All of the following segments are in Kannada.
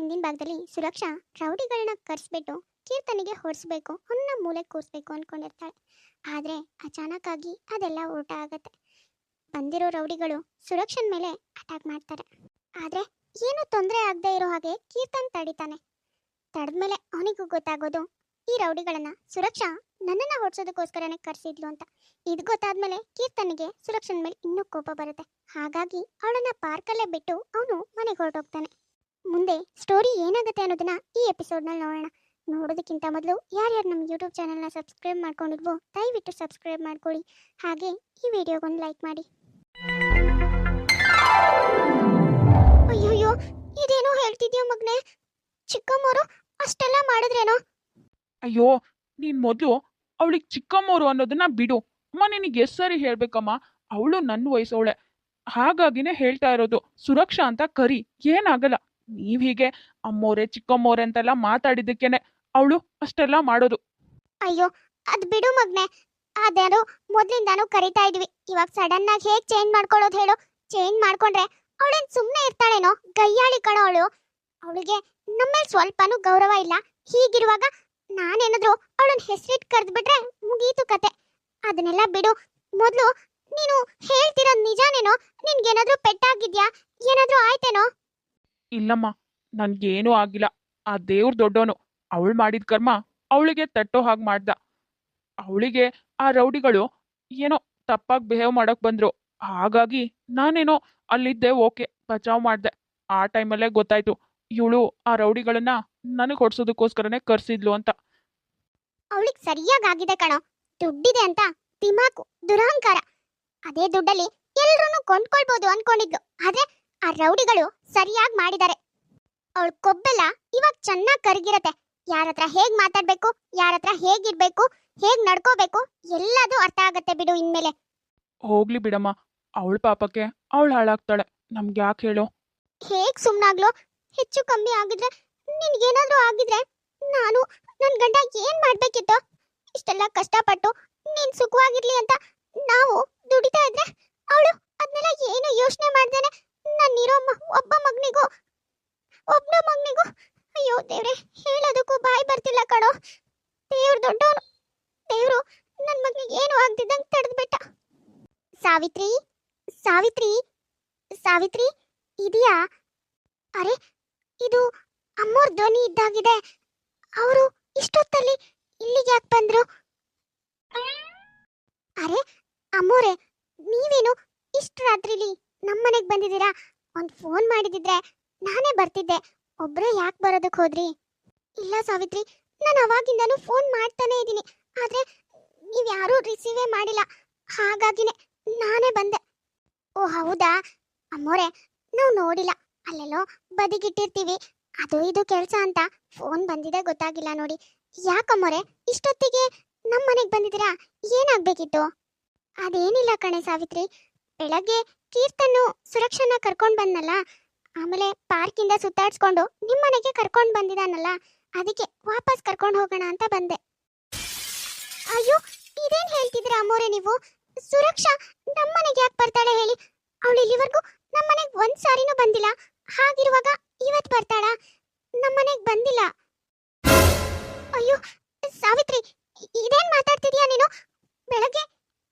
ಹಿಂದಿನ ಭಾಗದಲ್ಲಿ ಸುರಕ್ಷಾ, ರೌಡಿಗಳನ್ನ ಕರೆಸ್ಬಿಟ್ಟು ಕೀರ್ತನಿಗೆ ಹೊರಿಸ್ಬೇಕು ಅವನ್ನ ಮೂಲೆ ಕೂರಿಸ್ಬೇಕು ಅನ್ಕೊಂಡಿರ್ತಾಳೆ. ಅಚಾನಕ್ ಆಗಿ ಅದೆಲ್ಲ ಊಟ ಆಗತ್ತೆ. ಬಂದಿರೋ ರೌಡಿಗಳು ಸುರಕ್ಷನ್ ಮೇಲೆ ಅಟ್ಯಾಕ್ ಮಾಡ್ತಾರೆ. ಆದ್ರೆ ಏನು ತೊಂದರೆ ಆಗದೆ ಇರೋ ಹಾಗೆ ಕೀರ್ತನ್ ತಡಿತಾನೆ. ತಡೆದ್ಮೇಲೆ ಅವನಿಗೂ ಗೊತ್ತಾಗೋದು, ಈ ರೌಡಿಗಳನ್ನ ಸುರಕ್ಷಾ ನನ್ನನ್ನ ಹೊಡ್ಸೋದಕ್ಕೋಸ್ಕರನೇ ಕರೆಸಿದ್ಲು ಅಂತ. ಇದು ಗೊತ್ತಾದ್ಮೇಲೆ ಕೀರ್ತನಿಗೆ ಸುರಕ್ಷನ್ ಮೇಲೆ ಇನ್ನೂ ಕೋಪ ಬರುತ್ತೆ. ಹಾಗಾಗಿ ಅವಳನ್ನ ಪಾರ್ಕಲ್ಲೇ ಬಿಟ್ಟು ಅವನು ಮನೆಗೆ ಹೊರಟೋಗ್ತಾನೆ. ಮುಂದೆ ಸ್ಟೋರಿ ಏನಾಗುತ್ತೆ ಅನ್ನೋದನ್ನ ಈ ಎಪಿಸೋಡ್ನಲ್ಲಿ ನೋಡೋಣ. ನೋಡೋದಕ್ಕಿಂತ ಮೊದಲು ಯಾರ್ಯಾರು ನಮ್ಮ ಯೂಟ್ಯೂಬ್ ಚಾನೆಲ್ನ ಸಬ್ಸ್ಕ್ರೈಬ್ ಮಾಡ್ಕೊಂಡಿಲ್ವೋ ದಯವಿಟ್ಟು ಸಬ್ಸ್ಕ್ರೈಬ್ ಮಾಡ್ಕೊಳ್ಳಿ. ಹಾಗೆ ಈ ವಿಡಿಯೋಗೊಂದು ಲೈಕ್ ಮಾಡಿ. ಅಯ್ಯೋಯ್ಯೋ, ಇದೇನೋ ಹೇಳ್ತಿದ್ಯಾ ಮಗ್ನೆ? ಚಿಕ್ಕಮ್ಮವರು ಅಷ್ಟೆಲ್ಲ ಮಾಡಿದ್ರೇನೋ? ಅಯ್ಯೋ, ನೀನ್ ಮೊದಲು ಅವಳಿಗೆ ಚಿಕ್ಕಮ್ಮವರು ಅನ್ನೋದನ್ನ ಬಿಡು. ಅಮ್ಮ ನಿನಗೆ ಎಷ್ಟು ಸರಿ ಹೇಳ್ಬೇಕಮ್ಮ? ಅವಳು ನನ್ನ ವಯಸ್ಸವಳೆ. ಹಾಗಾಗಿನೇ ಹೇಳ್ತಾ ಇರೋದು. ಸುರಕ್ಷಾ ಅಂತ ಕರಿ. ಏನಾಗಲ್ಲ ನೀವ್ ಹೀಗೆ ಅಮ್ಮೋರೆ ಚಿಕ್ಕಮ್ಮೋರೆ ಅಂತೆಲ್ಲ ಮಾತಾಡಿದ್ದಕ್ಕೇನೆ ಅವಳು ಅಷ್ಟೆಲ್ಲ ಮಾಡೋದು. ಅಯ್ಯೋ, ಅದ್ ಬಿಡು ಮಗ್ನೆ. ಅದ್ಯಾರು ಮೊದ್ಲಿಂದಾನು ಕರಿತಾ ಇದ್ವಿ. ಇವಾಗ ಸಡನ್ ಆಗಿ ಹೇಗ್ ಚೇಂಜ್ ಮಾಡ್ಕೊಳ್ಳೋದು ಹೇಳು? ಚೇಂಜ್ ಮಾಡ್ಕೊಂಡ್ರೆ ಅವಳೇನ್ ಸುಮ್ನೆ ಇರ್ತಾಳೇನೋ? ಗಯ್ಯಾಳಿ ಕಣ ಅವಳು. ಅವಳಿಗೆ ನಮ್ಮೇಲೆ ಸ್ವಲ್ಪನೂ ಗೌರವ ಇಲ್ಲ. ಹೀಗಿರುವಾಗ ನಾನೇನಾದ್ರೂ ಅವಳನ್ನ ಹೆಸರಿಟ್ ಕರೆದ್ಬಿಟ್ರೆ ಮುಗೀತು ಕತೆ. ಅದನ್ನೆಲ್ಲ ಬಿಡು. ಮೊದ್ಲು ನೀನು ಹೇಳ್ತಿರೋ ನಿಜಾನೇನೋ? ನಿನ್ಗೇನಾದ್ರೂ ಪೆಟ್ಟಾಗಿದ್ಯಾ? ಏನಾದ್ರೂ ಆಯ್ತೇನೋ? ಇಲ್ಲಮ್ಮ, ನನಗೇನೂ ಆಗಿಲ್ಲ. ಆ ದೇವ್ರ ದೊಡ್ಡವನು ಅವಳು ಮಾಡಿದ ಕರ್ಮ ಅವಳಿಗೆ ತಟ್ಟೋ ಹಾಗೆ ಮಾಡ್ದ. ಅವಳಿಗೆ ಆ ರೌಡಿಗಳು ಏನೋ ತಪ್ಪಾಗಿ ಬಿಹೇವ್ ಮಾಡಕ್ ಬಂದ್ರು. ಹಾಗಾಗಿ ನಾನೇನೋ ಅಲ್ಲಿದ್ದೆ ಓಕೆ, ಬಚಾವ್ ಮಾಡ್ದೆ. ಆ ಟೈಮಲ್ಲೇ ಗೊತ್ತಾಯ್ತು, ಇವಳು ಆ ರೌಡಿಗಳನ್ನ ನನಗೆ ಹೊಡ್ಸೋದಕ್ಕೋಸ್ಕರನೇ ಕರ್ಸಿದ್ಲು ಅಂತ. ಅವಳಿಗೆ ಸರಿಯಾಗಿ ಆಗಿದೆ ಕಣೋ, ದುಡ್ಡಿದೆ ಅಂತ, ದಿಮಾಕು ದುರಹಂಕಾರ ಅದೇ ದುಡ್ಡಲ್ಲಿ ಎಲ್ಲರೂ ಕೊಂಡ್ಕೊಳ್ಬಹುದು ಅನ್ಕೊಂಡಿದ್ಲು. ಆದ್ರೆ ಆ ರೌಡಿಗಳು ಸರಿಯಾಗಿ ಮಾಡಿದ್ದಾರೆ ಅವಳ ಕೊಬ್ಬೆಲ್ಲ ಇವಾಗ ಚೆನ್ನಾಗಿ ಕರಗಿರತ್ತೆ. ಯಾರ ಹತ್ರ ಹೇಗ್ ಮಾತಾಡ್ಬೇಕು ಯಾರ ಹತ್ರ ಹೇಗಿರ್ಬೇಕು ಹೇಗ್ ನಡ್ಕೋಬೇಕು ಎಲ್ಲದೂ ಅರ್ಥ ಆಗತ್ತೆ ಬಿಡು ಇನ್ಮೇಲೆ. ಹೋಗ್ಲಿ ಬಿಡಮ್ಮ ಅವಳ ಪಾಪಕ್ಕೆ ಅವಳು ಹಾಳಾಗ್ತಾಳೆ. ನಮ್ಗೆ ಯಾಕೆ ಹೇಳು? ಹೇಗ್ ಸುಮ್ನಾಗ್ಲೋ? ಹೆಚ್ಚು ಕಮ್ಮಿ ಆಗಿದ್ರೆ ನಿನ್ಗೇನಾದ್ರೂ ಆಗಿದ್ರೆ ನಾನು ನನ್ ಗಂಡ ಏನ್ ಮಾಡ್ಬೇಕಿತ್ತು? ಇಷ್ಟೆಲ್ಲ ಕಷ್ಟಪಟ್ಟು ನೀನ್ ಸುಖವಾಗಿರ್ಲಿ ಅಂತ ನಾವು ದುಡಿತಾ ಇದ್ರೆ ಅವಳು ಅದನ್ನೆಲ್ಲ ಏನು ಯೋಚನೆ ಮಾಡ್ದೇನೆ ನನ್ನಿರೋ ಮ- ಒಬ್ಬ ಮಗನಿಗೂ ಒಬ್ಬನ ಮಗನಿಗೂ ಅಯ್ಯೋ ದೇವ್ರೆ ಹೇಳೋದಕ್ಕೂ ಬಾಯಿ ಬರ್ತಿಲ್ಲ ಕಣೋ ದೇವ್ರು ದೊಡ್ಡವನು ದೇವ್ರು ನನ್ ಮಗನಿಗೆ ಏನು ಆಗ್ದಿದ್ದಂಗೆ ತಡೆದ್ಬಿಟ್ಟ ಸಾವಿತ್ರಿ ಸಾವಿತ್ರಿ ಸಾವಿತ್ರಿ ಇದೆಯಾ? ಅರೆ, ಇದು ಅಮ್ಮೋರ್ ಧ್ವನಿ ಇದ್ದಾಗಿದೆ. ಅವರು ಇಷ್ಟೊತ್ತಲ್ಲಿ ಇಲ್ಲಿಗೆ ಯಾಕೆ ಬಂದ್ರು? ಅರೆ, ಅಮ್ಮೋರೆ, ನೀವೇನು ಇಷ್ಟು ರಾತ್ರಿಲಿ ನಮ್ಮನೆಗೆ ಬಂದಿದ್ದೀರಾ? ಒಂದು ಫೋನ್ ಮಾಡಿದಿದ್ರೆ ನಾನೇ ಬರ್ತಿದ್ದೆ. ಒಬ್ಬರೇ ಯಾಕೆ ಬರೋದಕ್ಕೆ ಹೋದ್ರಿ? ಇಲ್ಲ ಸಾವಿತ್ರಿ, ನಾನು ಅವಾಗಿಂದನೂ ಫೋನ್ ಮಾಡ್ತಾನೆ ಇದ್ದೀನಿ. ಆದ್ರೆ ನೀವು ಯಾರೂ ರಿಸೀವೇ ಮಾಡಿಲ್ಲ. ಹಾಗಾಗಿನೇ ನಾನೇ ಬಂದೆ. ಓ, ಹೌದಾ? ಅಮ್ಮೋರೆ, ನಾವು ನೋಡಿಲ್ಲ. ಅಲ್ಲೆಲ್ಲೋ ಬದಿಗಿಟ್ಟಿರ್ತೀವಿ. ಅದು ಇದು ಕೆಲಸ ಅಂತ ಫೋನ್ ಬಂದಿದೆ ಗೊತ್ತಾಗಿಲ್ಲ ನೋಡಿ. ಯಾಕಮ್ಮೋರೆ, ಇಷ್ಟೊತ್ತಿಗೆ ನಮ್ಮ ಮನೆಗೆ ಬಂದಿದ್ದೀರಾ? ಏನಾಗಬೇಕಿತ್ತು? ಅದೇನಿಲ್ಲ ಕಣೆ ಸಾವಿತ್ರಿ. ಬೆಳಗ್ಗೆ ಕೀರ್ತನ್ನು ಸುರಕ್ಷನ ಕರ್ಕೊಂಡು ಬಂದನಲ್ಲ? ಆಮೇಲೆ ಪಾರ್ಕಿಂದ ಸುತ್ತಾಡ್ಸ್ಕೊಂಡು ನಿಮ್ಮ ಮನೆಗೆ ಕರ್ಕೊಂಡು ಬಂದಿದ್ದಾನಲ್ಲ ಅದಕ್ಕೆ ವಾಪಸ್ ಕರ್ಕೊಂಡು ಹೋಗೋಣ ಅಂತ ಬಂದೆ. ಅಯ್ಯೋ, ಇದೇನು ಹೇಳ್ತಿದ್ದೀರಾ ಅಮ್ಮೋರೆ ನೀವು? ಸುರಕ್ಷಾ ನಮ್ಮ ಮನೆಗೆ ಯಾಕೆ ಬರ್ತಾಳೆ ಹೇಳಿ? ಅವಳು ಇಲ್ಲಿವರೆಗೂ ನಮ್ಮನೆಗೆ ಒಂದ್ ಸಾರಿನೂ ಬಂದಿಲ್ಲ. ಹಾಗಿರುವಾಗ ಇವತ್ ಬರ್ತಾಳ. ನಮ್ಮನೆಗ್ ಬಂದಿಲ್ಲ. ಅಯ್ಯೋ ಸಾವಿತ್ರಿ ಇದೇನ್ ಮಾತಾಡ್ತಿದ್ಯಾ ನೀನು ಬೆಳಗ್ಗೆ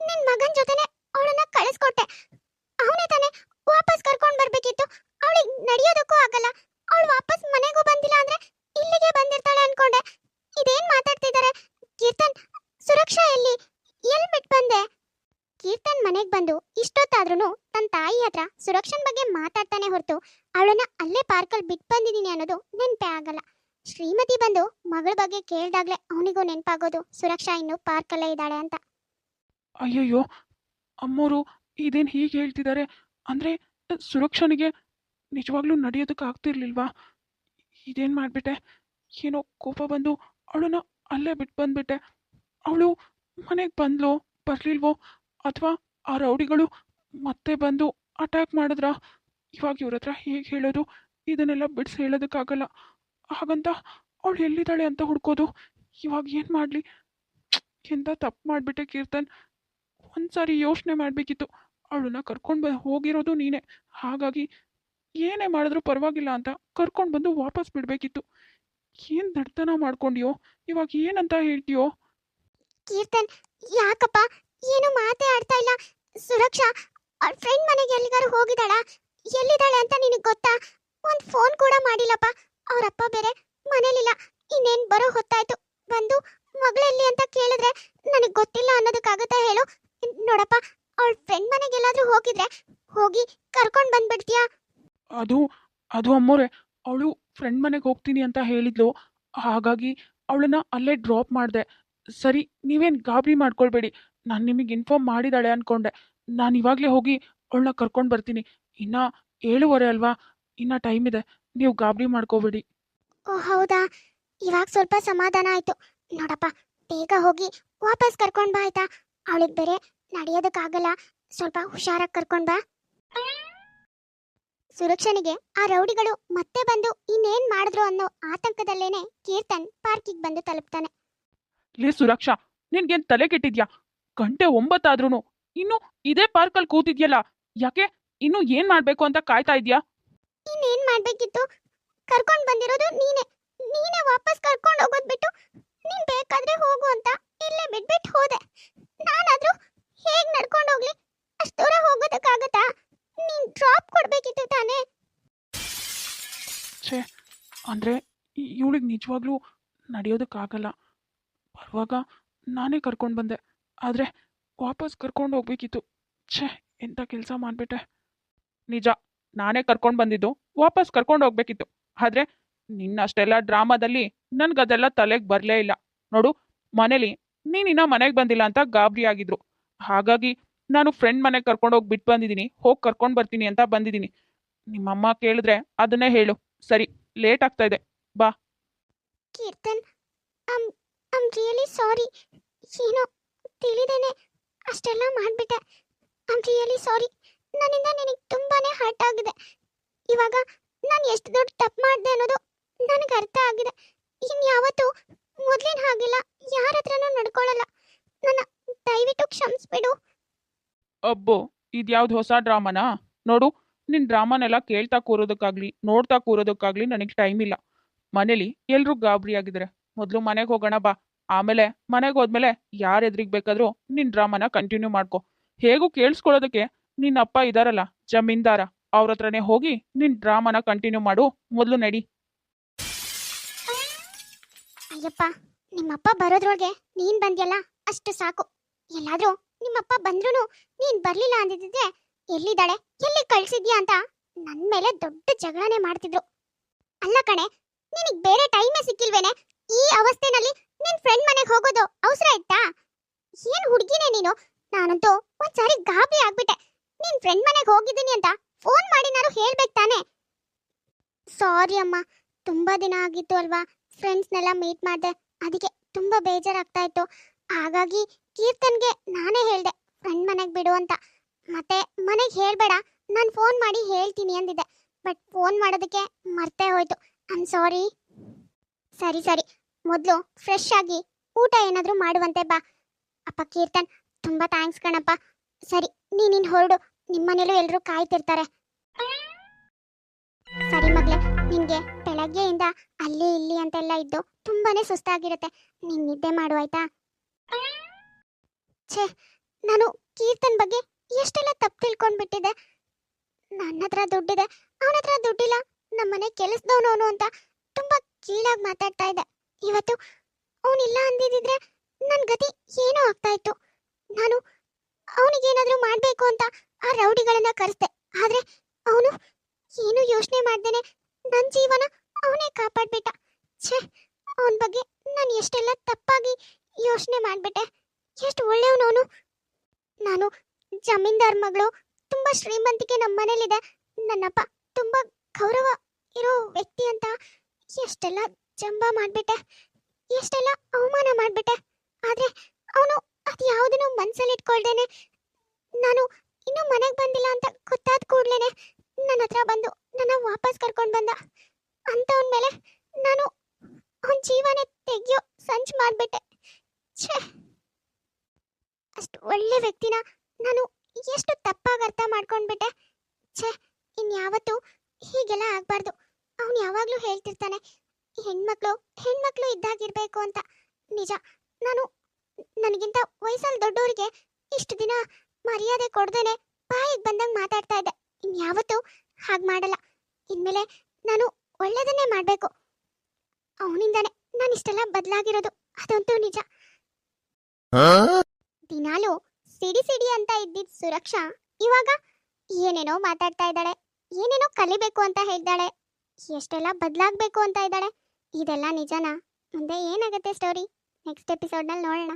ನಿನ್ ಮಗನ್ ಜೊತೆನೆ ಅವಳನ್ನ ಕಳಿಸ್ಕೊಟ್ಟೆ ಅವನೇ ತಾನೇ ವಾಪಸ್ ಕರ್ಕೊಂಡ್ ಬರ್ಬೇಕಿತ್ತು ಅವಳಿಗೆ ನಡೆಯೋದಕ್ಕೂ ಆಗಲ್ಲ ಅವಳು ವಾಪಸ್ ಮನೆಗೂ ಬಂದಿಲ್ಲ ಅಂದ್ರೆ ಇಲ್ಲಿಗೆ ಬಂದಿರ್ತಾಳೆ ಅನ್ಕೊಂಡೆ ಇದೇನ್ ಮಾತಾಡ್ತಿದ್ದಾರೆ ಕೀರ್ತನ್ ಸುರಕ್ಷಾ ಎಲ್ಲಿ ಎಲ್ ಬಿಟ್ ಬಂದೆ ಕೀರ್ತನ್ ಮನೆಗ್ ಬಂದು ಇಷ್ಟೊತ್ತಾದ್ರೂ ತನ್ನ ತಾಯಿ ಹತ್ರ ಸುರಕ್ಷನ್ ಬಗ್ಗೆ ಮಾತಾಡ್ತಾನೆ ಹೊರತು ಅವಳನ್ನ ಅಲ್ಲೇ ಪಾರ್ಕಲ್ಲಿ ಬಿಟ್ಟು ಬಂದಿದ್ದೀನಿ ಅನ್ನೋದು ನೆನಪೇ ಆಗಲ್ಲ. ಶ್ರೀಮತಿ ಬಂದು ಮಗಳ ಬಗ್ಗೆ ಕೇಳಿದಾಗ್ಲೇ ಅವನಿಗೂ ನೆನಪಾಗೋದು ಸುರಕ್ಷಾ ಇನ್ನು ಪಾರ್ಕಲ್ಲೇ ಇದ್ದಾಳೆ ಅಂತ. ಅಯ್ಯಯ್ಯೋ, ಅಮ್ಮೋರು ಇದೇನು ಹೀಗೆ ಹೇಳ್ತಿದ್ದಾರೆ ಅಂದರೆ ಸುರಕ್ಷನಿಗೆ ನಿಜವಾಗ್ಲೂ ನಡೆಯೋದಕ್ಕೆ ಆಗ್ತಿರ್ಲಿಲ್ವಾ? ಇದೇನು ಮಾಡಿಬಿಟ್ಟೆ? ಏನೋ ಕೋಪ ಬಂದು ಅವಳನ್ನ ಅಲ್ಲೇ ಬಿಟ್ಟು ಬಂದ್ಬಿಟ್ಟೆ. ಅವಳು ಮನೆಗೆ ಬಂದ್ಲೋ, ಬರಲಿಲ್ವೋ? ಅಥವಾ ಆ ರೌಡಿಗಳು ಮತ್ತೆ ಬಂದು ಅಟ್ಯಾಕ್ ಮಾಡಿದ್ರಾ? ಇವಾಗ ಇವ್ರ ಹತ್ರ ಹೇಗೆ ಹೇಳೋದು, ಇದನ್ನೆಲ್ಲ ಬಿಡಿಸಿ ಹೇಳೋದಕ್ಕಾಗಲ್ಲ. ಹಾಗಂತ ಅವಳು ಎಲ್ಲಿದ್ದಾಳೆ ಅಂತ ಹುಡ್ಕೋದು. ಇವಾಗ ಏನು ಮಾಡಲಿ? ಎಂತ ತಪ್ಪು ಮಾಡಿಬಿಟ್ಟೆ ಕೀರ್ತನ್. ಒಂದ್ಸಾರಿ ಯೋಚನೆ ಮಾಡಬೇಕಿತ್ತು. ಅವಳನ್ನ ಕರ್ಕೊಂಡು ಬಂದು ಹೋಗಿರೋದು ನೀನೇ. ಹಾಗಾಗಿ ಏನೇ ಮಾಡಿದ್ರು ಪರವಾಗಿಲ್ಲ ಅಂತ ಕರ್ಕೊಂಡು ಬಂದು ವಾಪಸ್ ಬಿಡಬೇಕಿತ್ತು. ಏನು ನಡ್ತನ ಮಾಡ್ಕೊಂಡಿಯೋ? ಇವಾಗ ಏನಂತ ಹೇಳ್ತೀಯೋ? ಕೀರ್ತನ್, ಯಾಕಪ್ಪ? ಏನು ಮಾತೇ ಆಡ್ತಾ ಇಲ್ಲ. ಸುರಕ್ಷಾ, ಅವ್ರ ಫ್ರೆಂಡ್ ಮನೆಗೆ ಎಲ್ಲಿಗಾರು ಹೋಗಿದ್ದಾಳ? ಎಲ್ಲಿದ್ದಾಳೆ ಅಂತ ನಿನಗೆ ಗೊತ್ತಾ? ಒಂದು ಫೋನ್ ಕೂಡ ಮಾಡಿಲ್ಲಪ್ಪ. ಅವರಪ್ಪ ಬೇರೆ ಮನೇಲಿಲ್ಲ. ಇನ್ನೇನ್ ಬರೋ ಹೊತ್ತಾಯ್ತು. ಬಂದು ಮಗಳಲ್ಲಿ ಅಂತ ಕೇಳಿದ್ರೆ ನನಗೆ ಗೊತ್ತಿಲ್ಲ ಅನ್ನೋದಕ್ಕಾಗತ್ತಾ ಹೇಳು? ನೋಡಪ್ಪ, ಅವಳ ಫ್ರೆಂಡ್ ಮನೆಗೆ ಎಲ್ಲಾದ್ರೂ ಹೋಗಿದ್ರೆ ಹೋಗಿ ಕರ್ಕೊಂಡು ಬಂದ್ಬಿಡ್ತೀಯಾ? ಅದು ಅದು ಅಮ್ಮೋರೆ, ಅವಳು ಫ್ರೆಂಡ್ ಮನೆಗೆ ಹೋಗ್ತೀನಿ ಅಂತ ಹೇಳಿದ್ಲು. ಹಾಗಾಗಿ ಅವಳನ್ನ ಅಲ್ಲೇ ಡ್ರಾಪ್ ಮಾಡಿದೆ. ಸರಿ, ನೀವೇನು ಗಾಬರಿ ಮಾಡ್ಕೊಳ್ಬೇಡಿ. ನಾನು ನಿಮಗೆ ಇನ್ಫಾರ್ಮ್ ಮಾಡಿದಾಳೆ ಅಂದ್ಕೊಂಡೆ ನಾನು ಇವಾಗಲೇ ಹೋಗಿ ಅವಳನ್ನ ಕರ್ಕೊಂಡು ಬರ್ತೀನಿ. ಇನ್ನು ಏಳುವರೆ ಅಲ್ವಾ? ಇನ್ನ ಟೈಮ್ ಇದೆ. ನೀವು ಗಾಬರಿ ಮಾಡ್ಕೋಬೇಡಿ. ಓ ಹೌದಾ? ಇವಾಗ ಸ್ವಲ್ಪ ಸಮಾಧಾನ ಆಯ್ತು. ನೋಡಪ್ಪ ಬೇಗ ಹೋಗಿ ವಾಪಸ್ ಕರ್ಕೊಂಡ್ ಬಾ ಆಯ್ತಾ? ಅವಳಿಗೆ ಬೇರೆ ನಡೆಯೋದಕ್ಕಾಗಲ್ಲ. ಸ್ವಲ್ಪ ಹುಷಾರಾಗಿ ಕರ್ಕೊಂಡ್ ಬಾ. ಸುರಕ್ಷಣೆಗೆ ಆ ರೌಡಿಗಳು ಮತ್ತೆ ಬಂದು ಇನ್ನೇನ್ ಮಾಡಿದ್ರು ಅನ್ನೋ ಆತಂಕದಲ್ಲೇನೆ ಕೀರ್ತನ್ ಪಾರ್ಕಿಗೆ ಬಂದು ತಲುಪ್ತಾನೆ. ಲೇ ಸುರಕ್ಷಾ ನಿನ್ಗೇನ್ ತಲೆ ಕೆಟ್ಟಿದ್ಯಾ? ಗಂಟೆ ಒಂಬತ್ತಾದ್ರೂ ಇನ್ನು ಇದೇ ಪಾರ್ಕಲ್ಲಿ ಕೂತಿದ್ಯಲ್ಲ? ಯಾಕೆ ಇನ್ನು ಏನು ಮಾಡಬೇಕು ಅಂತ ಕಾಯ್ತಾ ಇದ್ಯಾ? ಇನ್ನೇನ್ ಮಾಡ್ಬೇಕಿತ್ತು? ಕರ್ಕೊಂಡ್ ಬಂದಿರೋದು ನೀನೆ. ನೀನೆ ವಾಪಸ್ ಕರ್ಕೊಂಡ್ ಹೋಗೋದ್ ಬಿಟ್ಟು ನೀನ್ ಬೇಕಾದ್ರೆ ಹೋಗು ಅಂತ ಇಲ್ಲೇ ಬಿಟ್ಬಿಟ್ಟು ಹೋದೆ. ನಾನಾದ್ರೂ ಹೇಗ್ ನಡ್ಕೊಂಡ್ ಹೋಗ್ಲಿ? ಅಷ್ಟು ದೂರ ಹೋಗೋದಕ್ಕಾಗತ್ತಾ? ನೀನ್ ಡ್ರಾಪ್ ಕೊಡ್ಬೇಕಿತ್ತು ತಾನೇ. ಛೇ ಅಂದ್ರೆ ಇವಳಿಗೆ ನಿಜವಾಗ್ಲೂ ನಡೆಯೋದಕ್ಕಾಗಲ್ಲ. ಬರುವಾಗ ನಾನೇ ಕರ್ಕೊಂಡು ಬಂದೆ. ಆದರೆ ವಾಪಸ್ ಕರ್ಕೊಂಡು ಹೋಗ್ಬೇಕಿತ್ತು. ಛೇ ಎಂಥ ಕೆಲಸ ಮಾಡಿಬಿಟ್ಟೆ. ನಿಜ, ನಾನೇ ಕರ್ಕೊಂಡು ಬಂದಿದ್ದು, ವಾಪಸ್ ಕರ್ಕೊಂಡು ಹೋಗ್ಬೇಕಿತ್ತು. ಆದ್ರೆ, ನಿನ್ನಷ್ಟೆಲ್ಲ ಡ್ರಾಮಾದಲ್ಲಿ ನನಗದೆಲ್ಲ ತಲೆಗೆ ಬರಲೇ ಇಲ್ಲ. ನೋಡು, ಮನೇಲಿ ನೀನಿನ್ನ ಮನೆಗೆ ಬಂದಿಲ್ಲ ಅಂತ ಗಾಬರಿ ಆಗಿದ್ರು. ಹಾಗಾಗಿ ನಾನು ಫ್ರೆಂಡ್ ಮನೆಗೆ ಕರ್ಕೊಂಡು ಹೋಗಿ ಬಿಟ್ಟು ಬಂದಿದ್ದೀನಿ ಹೋಗಿ ಕರ್ಕೊಂಡು ಬರ್ತೀನಿ ಅಂತ ಬಂದಿದ್ದೀನಿ ನಿಮ್ಮಮ್ಮ ಕೇಳಿದ್ರೆ ಅದನ್ನೇ ಹೇಳು. ಸರಿ, ಲೇಟ್ ಆಗ್ತಾ ಇದೆ. ಬಾ. Keerthan really sorry. ಏನೋ ತಿಳಿದೇನೆ, ಅಷ್ಟೆಲ್ಲ ಮಾಡ್ಬಿಟ್ಟೆ. Really sorry. ನನ್ನಿಂದ ನಿನಗೆ ತುಂಬಾನೇ ಹರ್ಟ್ ಆಗಿದೆ. ಇವಾಗ ನಾನು ಎಷ್ಟು ದೊಡ್ಡ ತಪ್ಪು ಮಾಡಿದೆ ಅನ್ನೋದು ನನಗೆ ಅರ್ಥ ಆಗಿದೆ. ಇನ್ಯಾವತ್ತೂ ಮೊದಲಿನ ಹಾಗಿಲ್ಲ, ಯಾರ ಹತ್ರನೂ ನಡ್ಕೊಳ್ಳಲ್ಲ ನನ್ನ ದಯವಿಟ್ಟು ಕ್ಷಮಿಸ್ಬಿಡು. ಅಬ್ಬೋ, ಇದ್ಯಾವ್ದು ಹೊಸ ಡ್ರಾಮಾನಾ? ನೋಡು ನಿನ್ನ ಡ್ರಾಮಾನೆಲ್ಲ ಕೇಳ್ತಾ ಕೂರೋದಕ್ಕಾಗ್ಲಿ, ನೋಡ್ತಾ ಕೂರೋದಕ್ಕಾಗ್ಲಿ ನನಗೆ ಟೈಮ್ ಇಲ್ಲ. ಮನೇಲಿ ಎಲ್ಲರೂ ಗಾಬರಿ ಆಗಿದ್ದಾರೆ ಮೊದಲು ಮನೆಗೆ ಹೋಗೋಣ ಬಾ. ಆಮೇಲೆ ಮನೆಗೆ ಹೋದ್ಮೇಲೆ ಯಾರು ಎದುರಿಗೆ ಬೇಕಾದರೂ ನಿನ್ನ ಡ್ರಾಮಾನ ಕಂಟಿನ್ಯೂ ಮಾಡ್ಕೊ. ಹೇಗೂ ಕೇಳಿಸ್ಕೊಳ್ಳೋದಕ್ಕೆ ನಿನ್ನ ಅಪ್ಪ ಇದಾರಲ್ಲ, ಜಮೀನ್ದಾರ, ಅವ್ರ ಹತ್ರನೇ ಹೋಗಿ ನಿನ್ ಡ್ರಾಮಾನ ಕಂಟಿನ್ಯೂ ಮಾಡು, ಮೊದಲು ನಡಿ. ಅಯ್ಯಪ್ಪ, ನಿಮ್ಮಪ್ಪ ಬರೋದ್ರೊಳಗೆ ನೀನ್ ಬಂದ್ಯಲ್ಲ, ಅಷ್ಟು ಸಾಕು. ಎಲ್ಲಾದ್ರೂ ನಿಮ್ಮಪ್ಪ ಬಂದ್ರೂ ನೀನ್ ಬರ್ಲಿಲ್ಲ ಅಂದಿದ್ರೆ ಎಲ್ಲಿದ್ದಾಳೆ, ಎಲ್ಲಿ ಕಳ್ಸಿದ್ಯಾ ಅಂತ ನನ್ ಮೇಲೆ ದೊಡ್ಡ ಜಗಳನೆ ಮಾಡ್ತಿದ್ರು. ಅಲ್ಲ ಕಣೆ, ನಿನಗ್ ಬೇರೆ ಟೈಮೇ ಸಿಕ್ಕಿಲ್ವೇನೆ? ಈ ಅವಸ್ಥೆನಲ್ಲಿ ನಿನ್ ಫ್ರೆಂಡ್ ಮನೆಗೆ ಹೋಗೋದು ಅವಸರ ಇತ್ತಾ? ಏನ್ ಹುಡುಗಿನೇ ನೀನು? ನಾನಂತೂ ಒಂದ್ಸಾರಿ ಗಾಬರಿ ಆಗ್ಬಿಟ್ಟೆ. ನಿನ್ ಫ್ರೆಂಡ್ ಮನೆಗೆ ಹೋಗಿದ್ದೀನಿ ಅಂತ ಫೋನ್ ಮಾಡಿ ನಾರು ಹೇಳ್ಬೇಕು ತಾನೆ. ಸಾರಿ ಅಮ್ಮ, ತುಂಬಾ ದಿನ ಆಗಿತ್ತು ಅಲ್ವಾ ಫ್ರೆಂಡ್ಸ್ನೆಲ್ಲ ಮೀಟ್ ಮಾಡಿದೆ, ಅದಕ್ಕೆ ತುಂಬಾ ಬೇಜಾರಾಗ್ತಾ ಇತ್ತು. ಹಾಗಾಗಿ ಕೀರ್ತನ್ಗೆ ನಾನೇ ಹೇಳ್ದೆ ಫ್ರೆಂಡ್ ಮನೆಗೆ ಬಿಡು ಅಂತ. ಮತ್ತೆ ಮನೆಗೆ ಹೇಳ್ಬೇಡ, ನಾನು ಫೋನ್ ಮಾಡಿ ಹೇಳ್ತೀನಿ ಅಂದಿದ್ದೆ ಬಟ್ ಫೋನ್ ಮಾಡೋದಕ್ಕೆ ಮರ್ತೇ ಹೋಯ್ತು. ಐಮ್ ಸಾರಿ ಸರಿ ಸರಿ, ಮೊದಲು ಫ್ರೆಶ್ ಆಗಿ ಊಟ ಏನಾದರೂ ಮಾಡುವಂತೆ ಬಾ. ಅಪ್ಪ ಕೀರ್ತನ್, ತುಂಬ ಥ್ಯಾಂಕ್ಸ್ ಕಣಪ್ಪ. ಸರಿ ನೀನಿನ್ ಹೊರಡು. ನಿಮ್ಮನೇಲೂ ಎಲ್ಲರೂ ಕಾಯ್ತಿರ್ತಾರೆ. ಸರಿ ಮಗ್ಲೆ ನಿಂಗೆ ಬೆಳಗ್ಗೆಯಿಂದ ಅಲ್ಲಿ ಇಲ್ಲಿ ಅಂತೆಲ್ಲ ಇದ್ದು ತುಂಬಾನೇ ಸುಸ್ತಾಗಿರುತ್ತೆ. ನೀನ್ ನಿದ್ದೆ ಮಾಡು, ಆಯ್ತಾ? ಛೇ, ನಾನು ಕೀರ್ತನ್ ಬಗ್ಗೆ ಎಷ್ಟೆಲ್ಲ ತಪ್ಪು ತಿಳ್ಕೊಂಡ್ಬಿಟ್ಟಿದೆ ನನ್ನ ಹತ್ರ ದುಡ್ಡಿದೆ, ಅವನ ಹತ್ರ ದುಡ್ಡಿಲ್ಲ ನಮ್ಮನೆ ಕೆಲಸದವನು ಅಂತ ತುಂಬಾ ಕೀಳಾಗಿ ಮಾತಾಡ್ತಾ ಇದ್ದೆ. ಇವತ್ತು ಅವನಿಲ್ಲ ಅಂದಿದ್ರೆ ನನ್ನ ಗತಿ ಏನೋ ಆಗ್ತಾ ಇತ್ತು. ನಾನು ಮಾಡ್ಬೇಕು ಅಂತ ಆ ರೌಡಿಗಳನ್ನ ಕರೆಸ್ದೆ. ಆದ್ರೆ ಅವನು ಏನು ಯೋಚನೆ ಮಾಡ್ದೇನೆ? ನನ್ನ ಜೀವನ ಅವನೇ ಕಾಪಾಡ್ಬಿಟ್ಟ. ಛೇ, ಅವನ ಬಗ್ಗೆ ನಾನು ಎಷ್ಟೆಲ್ಲ ತಪ್ಪಾಗಿ ಯೋಚನೆ ಮಾಡ್ಬಿಟ್ಟೆ. ಎಷ್ಟು ಒಳ್ಳೆಯವನು ಅವನು. ನಾನು ಜಮೀನ್ದಾರ್ ಮಗಳು, ತುಂಬಾ ಶ್ರೀಮಂತಿಕೆ ನಮ್ಮ ಮನೇಲಿದೆ. ನನ್ನಪ್ಪ ತುಂಬಾ ಗೌರವ ಇರೋ ವ್ಯಕ್ತಿ ಅಂತ ಎಷ್ಟೆಲ್ಲ ಜಂಬ ಮಾಡ್ಬಿಟ್ಟೆ. ಎಷ್ಟೆಲ್ಲ ಅವಮಾನ ಮಾಡ್ಬಿಟ್ಟೆ. ಆದ್ರೆ ಅವನು ಅದು ಯಾವುದನ್ನು ಮನ್ಸಲ್ಲಿ ಇಟ್ಕೊಳ್ದೇನೆ ನಾನು ಇನ್ನೂ ಮನೆಗೆ ಬಂದಿಲ್ಲ ಅಂತ ಗೊತ್ತಾದ ಕೂಡ್ಲೇನೆ ನನ್ನ ಹತ್ರ ಬಂದು ನನ್ನ ವಾಪಸ್ ಕರ್ಕೊಂಡು ಬಂದ. ಅಂತವನ ಮೇಲೆ ನಾನು ಅವನ ಜೀವನ ತೆಗಿಯೋ ಸಂಚು ಮಾಡಿಬಿಟ್ಟೆ. ಛೇ! ಅಷ್ಟು ಒಳ್ಳೆ ವ್ಯಕ್ತಿನ ನಾನು ಎಷ್ಟು ತಪ್ಪಾಗಿ ಅರ್ಥ ಮಾಡ್ಕೊಂಡ್ಬಿಟ್ಟೆ. ಛೇ! ಇನ್ಯಾವತ್ತೂ ಅವನು ಯಾವಾಗಲೂ ಹೇಳ್ತಿರ್ತಾನೆ, ಹೆಣ್ಮಕ್ಳು ಹೆಣ್ಮಕ್ಳು ಇದ್ದಾಗಿರ್ಬೇಕು ಅಂತ. ನಿಜ, ನಾನು ನನಗಿಂತ ವಯಸ್ಸಲ್ಲಿ ದೊಡ್ಡವರಿಗೆ ಇಷ್ಟು ದಿನ ಮರ್ಯಾದೆ ಕೊಡ್ದೇನೆ ಬಾಯಿಗೆ ಬಂದಂಗ್ ಮಾತಾಡ್ತಾ ಇದ್ದೆ. ಇನ್ಯಾವತ್ತೂ ಹಾಗೆ ಮಾಡಲ್ಲ. ಇನ್ಮೇಲೆ ನಾನು ಒಳ್ಳೇದನ್ನೇ ಮಾಡಬೇಕು. ಅವನಿಂದಾನೆ ನಾನು ಇಷ್ಟೆಲ್ಲ ಬದಲಾಗಿರೋದು. ಅದಂತೂ ನಿಜ. ದಿನಾಲು ಸಿಡಿ ಸಿಡಿ ಅಂತ ಇದ್ದಿದ್ ಸುರಕ್ಷಾ ಇವಾಗ ಏನೇನೋ ಮಾತಾಡ್ತಾ ಇದ್ದಾಳೆ. ಏನೇನೋ ಕಲಿಬೇಕು ಅಂತ ಹೇಳ್ತಾಳೆ ಎಷ್ಟೆಲ್ಲ ಬದಲಾಗಬೇಕು ಅಂತ ಇದ್ದಾಳೆ. ಇದೆಲ್ಲ ನಿಜನಾ? ಮುಂದೆ ಏನಾಗುತ್ತೆ ಸ್ಟೋರಿ ನೆಕ್ಸ್ಟ್ ಎಪಿಸೋಡ್ನಲ್ಲಿ ನೋಡೋಣ.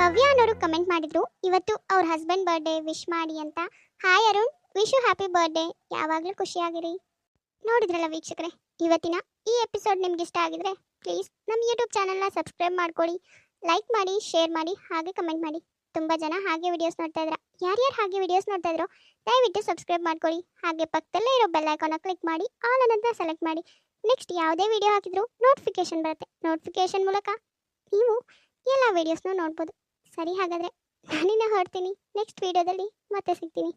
ಭವ್ಯ ಅನ್ನೋರು ಕಮೆಂಟ್ ಮಾಡಿದ್ರು. ಇವತ್ತು ಅವ್ರ ಹಸ್ಬೆಂಡ್ ಬರ್ಡೇ ವಿಶ್ ಮಾಡಿ ಅಂತ. Hi Arun wish you happy birthday ಯಾವಾಗಲೂ ಖುಷಿಯಾಗಿರಿ ನೋಡಿದ್ರಲ್ಲ ವೀಕ್ಷಕರೇ, ಇವತ್ತಿನ ಈ ಎಪಿಸೋಡ್ ನಿಮ್ಗೆ ಇಷ್ಟ ಆಗಿದ್ರೆ ಪ್ಲೀಸ್ ನಮ್ಮ ಯೂಟ್ಯೂಬ್ ಚಾನಲ್ನ ಸಬ್ಸ್ಕ್ರೈಬ್ ಮಾಡ್ಕೊಳ್ಳಿ ಲೈಕ್ ಮಾಡಿ ಶೇರ್ ಮಾಡಿ, ಹಾಗೆ ಕಮೆಂಟ್ ಮಾಡಿ. ತುಂಬ ಜನ ಹಾಗೆ ವಿಡಿಯೋಸ್ ನೋಡ್ತಾ ಇದ್ರ. ಯಾರ್ಯಾರು ಹಾಗೆ ವಿಡಿಯೋಸ್ ನೋಡ್ತಾ ಇದ್ರೋ, ದಯವಿಟ್ಟು ಸಬ್ಸ್ಕ್ರೈಬ್ ಮಾಡ್ಕೊಳ್ಳಿ ಹಾಗೆ ಪಕ್ಕದಲ್ಲೇ ಇರೋ ಬೆಲ್ ಐಕಾನ ಕ್ಲಿಕ್ ಮಾಡಿ ಆಲ್ ಅನ್ನೋದನ್ನ ಸೆಲೆಕ್ಟ್ ಮಾಡಿ. ನೆಕ್ಸ್ಟ್ ಯಾವುದೇ ವಿಡಿಯೋ ಹಾಕಿದ್ರು ನೋಟಿಫಿಕೇಶನ್ ಬರುತ್ತೆ. ನೋಟಿಫಿಕೇಶನ್ ಮೂಲಕ ನೀವು ಎಲ್ಲ ವಿಡಿಯೋಸ್ನೂ ನೋಡ್ಬೋದು. ಸರಿ ಹಾಗಾದರೆ ನಾನಿನ್ನ ಹೊರಡ್ತೀನಿ ನೆಕ್ಸ್ಟ್ ವೀಡಿಯೋದಲ್ಲಿ ಮತ್ತೆ ಸಿಗ್ತೀನಿ.